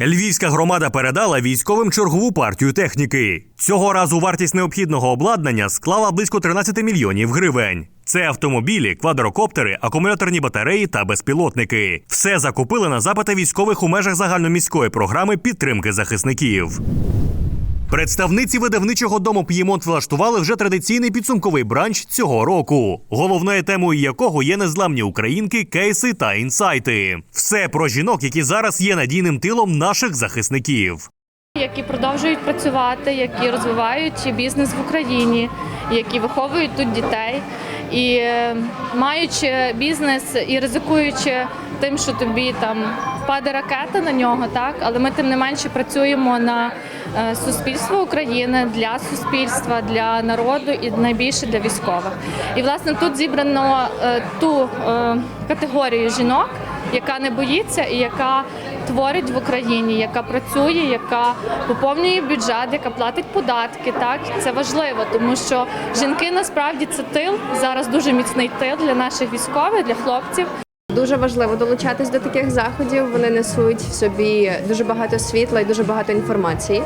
Львівська громада передала військовим чергову партію техніки. Цього разу вартість необхідного обладнання склала близько 13 мільйонів гривень. Це автомобілі, квадрокоптери, акумуляторні батареї та безпілотники. Все закупили на запити військових у межах загальноміської програми підтримки захисників. Представниці видавничого дому П'ємонт влаштували вже традиційний підсумковий бранч цього року, головною темою якого є незламні українки, кейси та інсайти. Все про жінок, які зараз є надійним тилом наших захисників. які продовжують працювати, які розвивають бізнес в Україні, які виховують тут дітей. І е, маючи бізнес і ризикуючи тим, що тобі там впаде ракета на нього, так але ми тим не менше працюємо на е, суспільство України для суспільства, для народу і найбільше для військових. І власне тут зібрано е, ту е, категорію жінок, яка не боїться і яка творить в Україні, яка працює, яка поповнює бюджет, яка платить податки. Так це важливо, тому що жінки насправді це тил зараз дуже міцний тил для наших військових, для хлопців. Дуже важливо долучатись до таких заходів. Вони несуть в собі дуже багато світла і дуже багато інформації.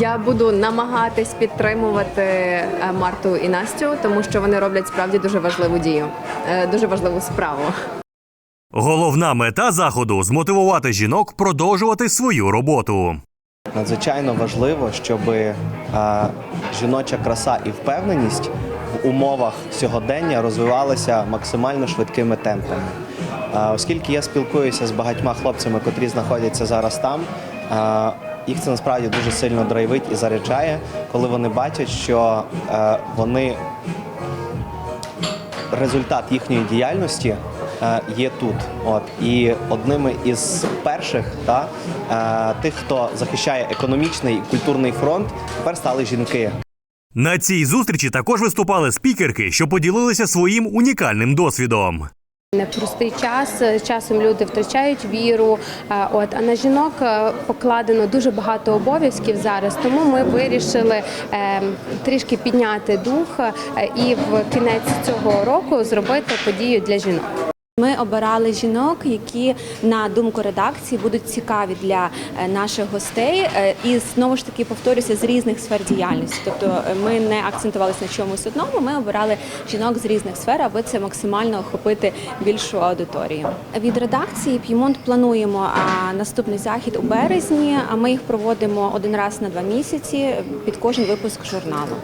Я буду намагатись підтримувати е, Марту і Настю, тому що вони роблять справді дуже важливу дію, е, дуже важливу справу. Головна мета заходу змотивувати жінок продовжувати свою роботу. Надзвичайно важливо, щоб жіноча краса і впевненість в умовах сьогодення розвивалися максимально швидкими темпами. Оскільки я спілкуюся з багатьма хлопцями, котрі знаходяться зараз там, їх це насправді дуже сильно драйвить і заряджає, коли вони бачать, що е, вони результат їхньої діяльності е, є тут. От і одними із перших та е, тих, хто захищає економічний і культурний фронт, тепер стали жінки. На цій зустрічі також виступали спікерки, що поділилися своїм унікальним досвідом. Непростий час. Часом люди втрачають віру. е, От а на жінок е, покладено дуже багато обов'язків зараз. Тому ми вирішили е, трішки підняти дух е, і в кінець цього року зробити подію для жінок. Ми обирали жінок, які на думку редакції будуть цікаві для е, наших гостей, е, і знову ж таки повторюся з різних сфер діяльності. Тобто е, ми не акцентувалися на чомусь одному. Ми обирали жінок з різних сфер, аби це максимально охопити більшу аудиторію. Від редакції П'ємонт плануємо наступний захід у березні. А ми їх проводимо один раз на два місяці під кожен випуск журналу.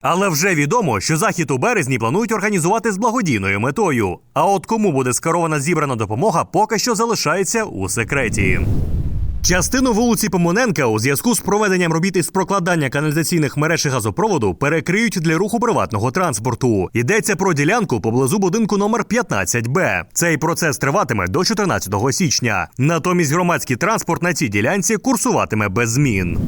Але вже відомо, що захід у березні планують організувати з благодійною метою. А от кому буде скерована зібрана допомога, поки що залишається у секреті. Частину вулиці Помоненка у зв'язку з проведенням робіт із прокладання каналізаційних мереж і газопроводу перекриють для руху приватного транспорту. Йдеться про ділянку поблизу будинку номер 15Б. Цей процес триватиме до 14 січня. Натомість громадський транспорт на цій ділянці курсуватиме без змін.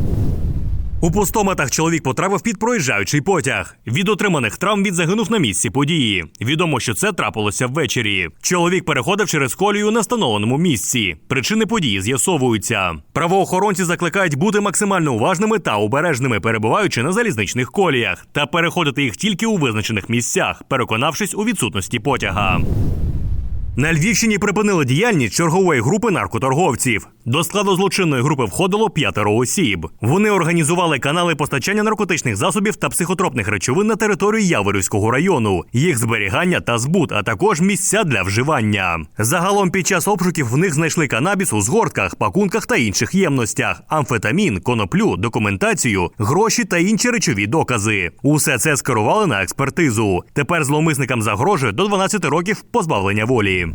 У пустометах чоловік потрапив під проїжджаючий потяг. Від отриманих травм він загинув на місці події. Відомо, що це трапилося ввечері. Чоловік переходив через колію на встановленому місці. Причини події з'ясовуються. Правоохоронці закликають бути максимально уважними та обережними, перебуваючи на залізничних коліях, та переходити їх тільки у визначених місцях, переконавшись у відсутності потяга. На Львівщині припинили діяльність чергової групи наркоторговців. До складу злочинної групи входило п'ятеро осіб. Вони організували канали постачання наркотичних засобів та психотропних речовин на території Яворівського району, їх зберігання та збут, а також місця для вживання. Загалом під час обшуків в них знайшли канабіс у згортках, пакунках та інших ємностях, амфетамін, коноплю, документацію, гроші та інші речові докази. Усе це скерували на експертизу. Тепер зловмисникам загрожує до 12 років позбавлення волі.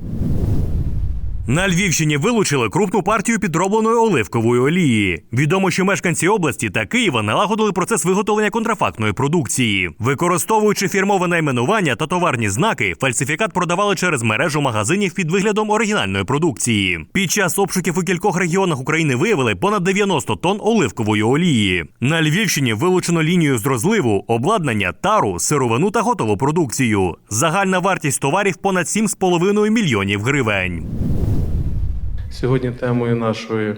На Львівщині вилучили крупну партію підробленої оливкової олії. Відомо, що мешканці області та Києва налагодили процес виготовлення контрафактної продукції. Використовуючи фірмове найменування та товарні знаки, фальсифікат продавали через мережу магазинів під виглядом оригінальної продукції. Під час обшуків у кількох регіонах України виявили понад 90 тонн оливкової олії. На Львівщині вилучено лінію з розливу, обладнання, тару, сировину та готову продукцію. Загальна вартість товарів понад 7,5 мільйонів гривень. Сьогодні темою нашої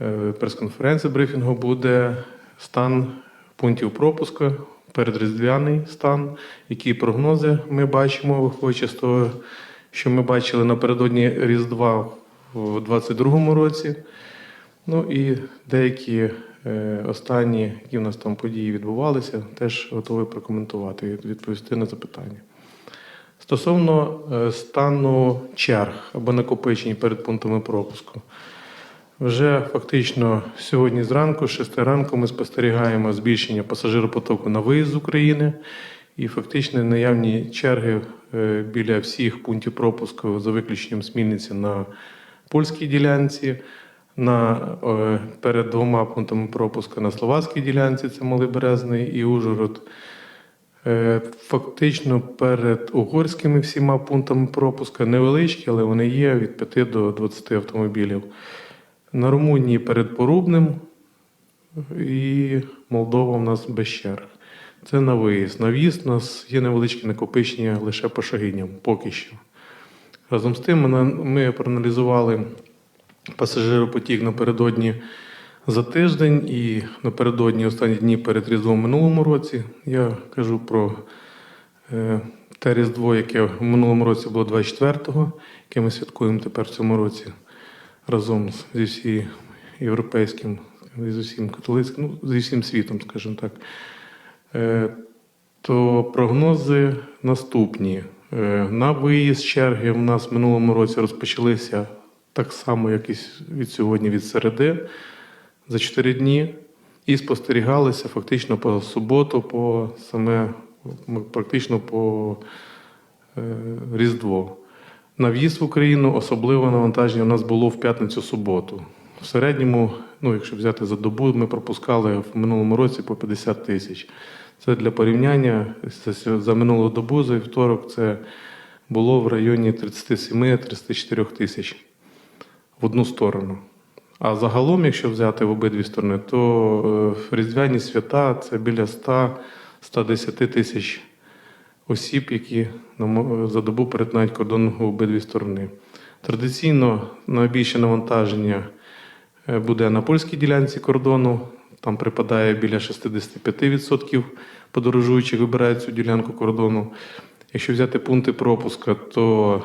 е, прес-конференції брифінгу буде стан пунктів пропуску, передріздвяний стан, які прогнози ми бачимо, виходячи з того, що ми бачили напередодні Різдва в 2022 році. Ну і деякі е, останні, які в нас там події відбувалися, теж готовий прокоментувати і відповісти на запитання. Стосовно е, стану черг або накопичень перед пунктами пропуску. Вже фактично сьогодні зранку, з 6 ранку, ми спостерігаємо збільшення пасажиропотоку на виїзд з України і фактично наявні черги е, біля всіх пунктів пропуску за виключенням Смільниці на польській ділянці, на, е, перед двома пунктами пропуску на словацькій ділянці, це Малий Березний і Ужгород. Е, Фактично перед угорськими всіма пунктами пропуска невеличкі, але вони є від 5 до 20 автомобілів. На Румунії перед Порубним і Молдова у нас без черг. Це на виїзд. На в'їзд у нас є невеличкі накопичення лише по шагиням, поки що. Разом з тим, ми проаналізували пасажиропотік напередодні за тиждень і напередодні останні дні перед Різдвом минулому році. Я кажу про е, те Різдво, яке в минулому році було 24-го, яке ми святкуємо тепер в цьому році разом з- зі всім європейським, зі всім католицьким, ну, зі всім світом, скажімо так. Е, то прогнози наступні. Е, На виїзд черги в нас в минулому році розпочалися так само, як і від сьогодні, від середи, за 4 дні, і спостерігалися фактично по суботу, по саме практично по е, Різдво. На в'їзд в Україну особливе навантаження у нас було в п'ятницю-суботу. В середньому, ну якщо взяти за добу, ми пропускали в минулому році по 50 тисяч. Це для порівняння за минулу добу, за вівторок, це було в районі 37-34 тисяч в одну сторону. А загалом, якщо взяти в обидві сторони, то е, різдвяні свята це біля 100-110 тисяч осіб, які за добу перетинають кордон в обидві сторони. Традиційно найбільше навантаження е, буде на польській ділянці кордону. Там припадає біля 65% подорожуючих вибирають цю ділянку кордону. Якщо взяти пункти пропуска, то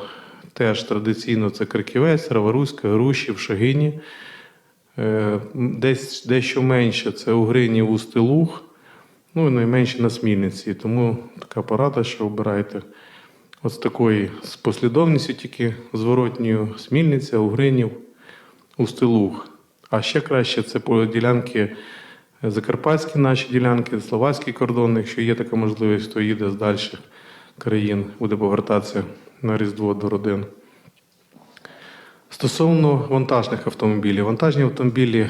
теж традиційно це Криківець, Раваруська, Рушів, Шагині. Е, Десь дещо менше це Угрині, Устилуг, ну і найменше на Смільниці. Тому така порада, що обирайте з такої з послідовністю, тільки зворотньою Смільниця, Угринів, Устилуг. А ще краще це по ділянки закарпатські наші ділянки, словацький кордон. Якщо є така можливість, то їде з дальших країн, буде повертатися на Різдво до родин. Стосовно вантажних автомобілів, вантажні автомобілі,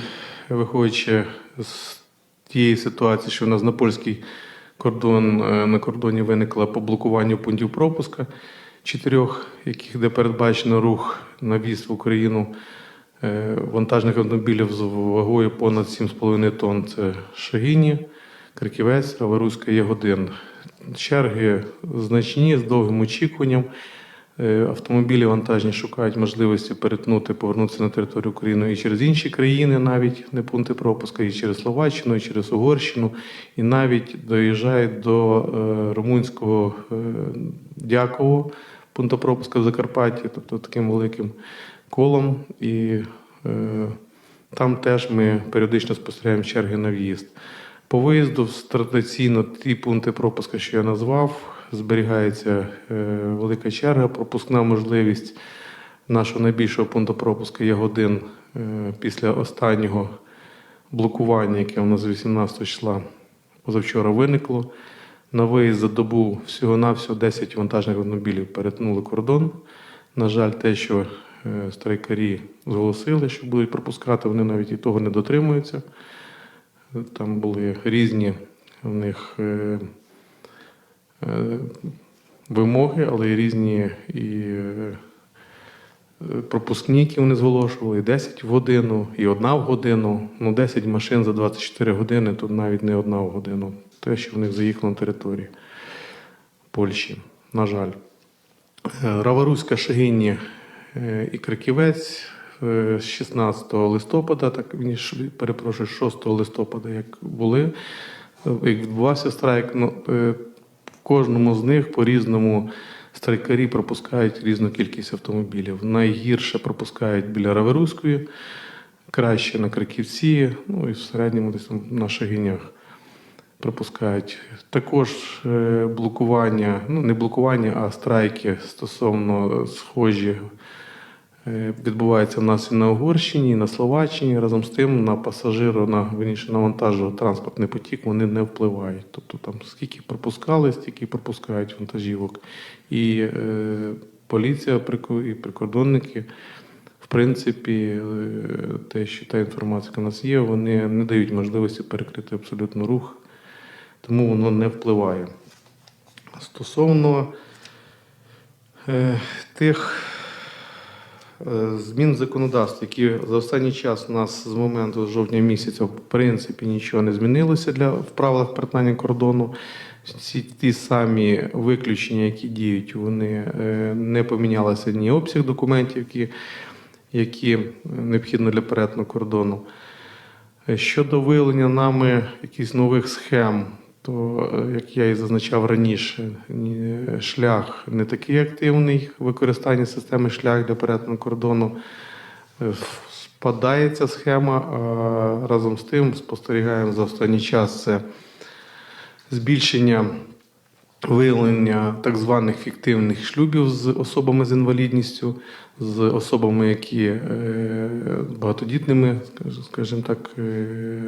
виходячи з тієї ситуації, що в нас на польський кордон е, на кордоні виникло по блокуванню пунктів пропуска чотирьох, яких де передбачено рух на в'їзд в Україну е, вантажних автомобілів з вагою понад 7,5 тонн. Це Шагіні, Криківець, Раворуська, Ягодин. Черги значні з довгим очікуванням. Е, Автомобілі вантажні шукають можливості перетнути, повернутися на територію України і через інші країни, навіть не пункти пропуска, і через Словаччину, і через Угорщину, і навіть доїжджають до е, румунського е, Дяково, пункту пропуска в Закарпатті, тобто таким великим колом. І там теж ми періодично спостерігаємо черги на в'їзд. По виїзду традиційно ті пункти пропуска, що я назвав, зберігається е, велика черга, пропускна можливість нашого найбільшого пункту пропуску є годин е, після останнього блокування, яке у нас з 18 числа позавчора виникло. На виїзд за добу всього-навсього 10 вантажних автомобілів перетнули кордон. На жаль, те, що е, страйкарі зголосили, що будуть пропускати, вони навіть і того не дотримуються. Там були різні в них е, е, вимоги, але й різні і е, пропускні, які вони зголошували, і 10 в годину, і одна в годину. Ну, 10 машин за 24 години, тут навіть не одна в годину. Те, що в них заїхало на територію Польщі, на жаль. Раваруська, Шагині і Криківець з 16 листопада, так перепрошую, 6 листопада, як були, е, як відбувався страйк, ну, е, в кожному з них по-різному страйкарі пропускають різну кількість автомобілів. Найгірше пропускають біля Раверузької, краще на Краківці, ну і в середньому десь на Шагінях пропускають. Також е, блокування, ну не блокування, а страйки стосовно схожі е, відбуваються в нас і на Угорщині, і на Словаччині. Разом з тим на пасажиру, на верніше на вантажо-транспортний потік вони не впливають. Тобто там скільки пропускали, стільки пропускають вантажівок. І е, поліція і прикордонники. В принципі, е, те, що та інформація, яка у нас є, вони не дають можливості перекрити абсолютно рух, тому воно не впливає. Стосовно е, тих змін в законодавстві, які за останній час у нас з моменту жовтня місяця в принципі нічого не змінилося для в правилах перетинання кордону. Всі ті самі виключення, які діють, вони е, не помінялися ні обсяг документів, які, які необхідно для перетину кордону. Е, Щодо виявлення нами якихось нових схем, то, е, як я і зазначав раніше, шлях не такий активний, використання системи шлях для перетину кордону. Е, Спадається схема, а разом з тим спостерігаємо за останній час це збільшення виявлення так званих фіктивних шлюбів з особами з інвалідністю, з особами, які е, багатодітними, скажімо так, е,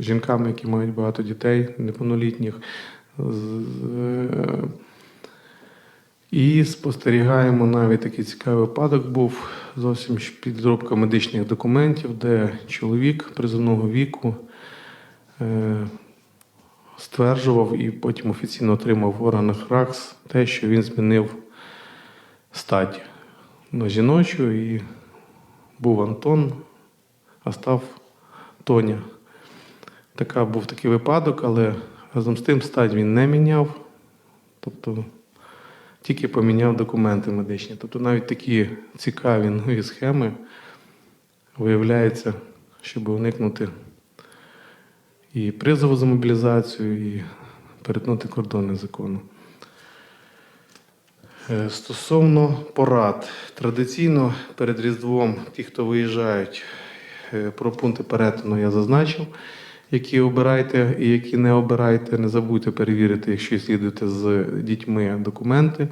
жінками, які мають багато дітей, неповнолітніх. е, І спостерігаємо навіть такий цікавий випадок був зовсім підробка медичних документів, де чоловік призовного віку стверджував і потім офіційно отримав в органах РАКС те, що він змінив стать на жіночу і був Антон, а став Тоня. Така був такий випадок, але разом з тим стать він не міняв. Тобто тільки поміняв документи медичні. Тобто навіть такі цікаві нові схеми виявляється, щоб уникнути і призову за мобілізацію, і перетнути кордони закону. Е, Стосовно порад, традиційно перед Різдвом ті, хто виїжджають, е, про пункти перетину я зазначив, які обирайте і які не обирайте. Не забудьте перевірити, якщо слідуєте з дітьми документи,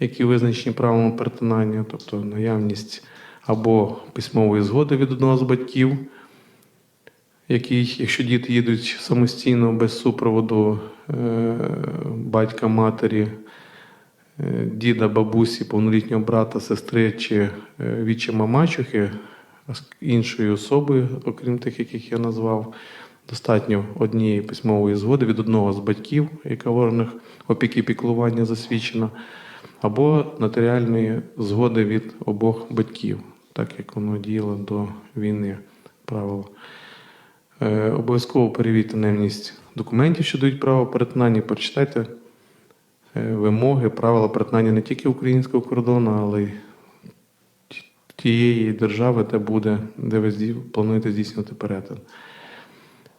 які визначені правилами перетинання, тобто наявність або письмової згоди від одного з батьків який, якщо діти їдуть самостійно без супроводу е, батька, матері, е, діда, бабусі, повнолітнього брата, сестри чи е, відчима мачухи а з іншою особою, окрім тих, яких я назвав, достатньо однієї письмової згоди від одного з батьків, яка в органах опіки піклування засвідчена, або нотаріальної згоди від обох батьків, так як воно діяло до війни правило. Е, Обов'язково перевірте наявність документів, що дають право перетинання. Прочитайте е, вимоги, правила перетинання не тільки українського кордону, але й тієї держави, де буде, де ви плануєте здійснювати перетин.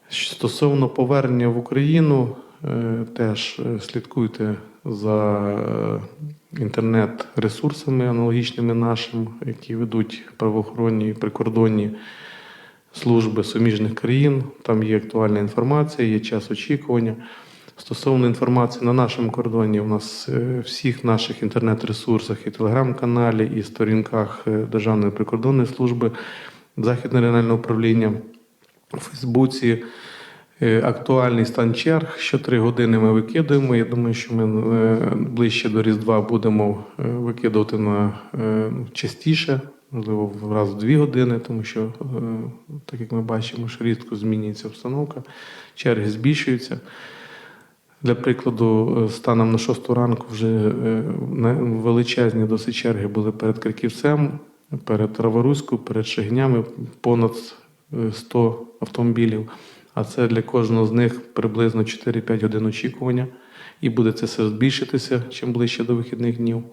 Стосовно повернення в Україну, е, теж слідкуйте за інтернет-ресурсами аналогічними нашим, які ведуть правоохоронні прикордонні служби суміжних країн. Там є актуальна інформація, є час очікування. Стосовно інформації на нашому кордоні, у нас е, всіх наших інтернет-ресурсах і телеграм-каналі, і сторінках е, Державної прикордонної служби, Західне регіональне управління у Фейсбуці. е, Актуальний стан черг. Щотри години ми викидуємо. Я думаю, що ми ближче до Різдва будемо викидувати на частіше, можливо, раз в дві години, тому що, е, так як ми бачимо, що рідко змінюється обстановка, черги збільшуються. Для прикладу, е, станом на 6 ранку вже е, величезні досить черги були перед Криківцем, перед Раворуською, перед Шегнями, понад е, 100 автомобілів. А це для кожного з них приблизно 4-5 годин очікування. І буде це все збільшитися чим ближче до вихідних днів.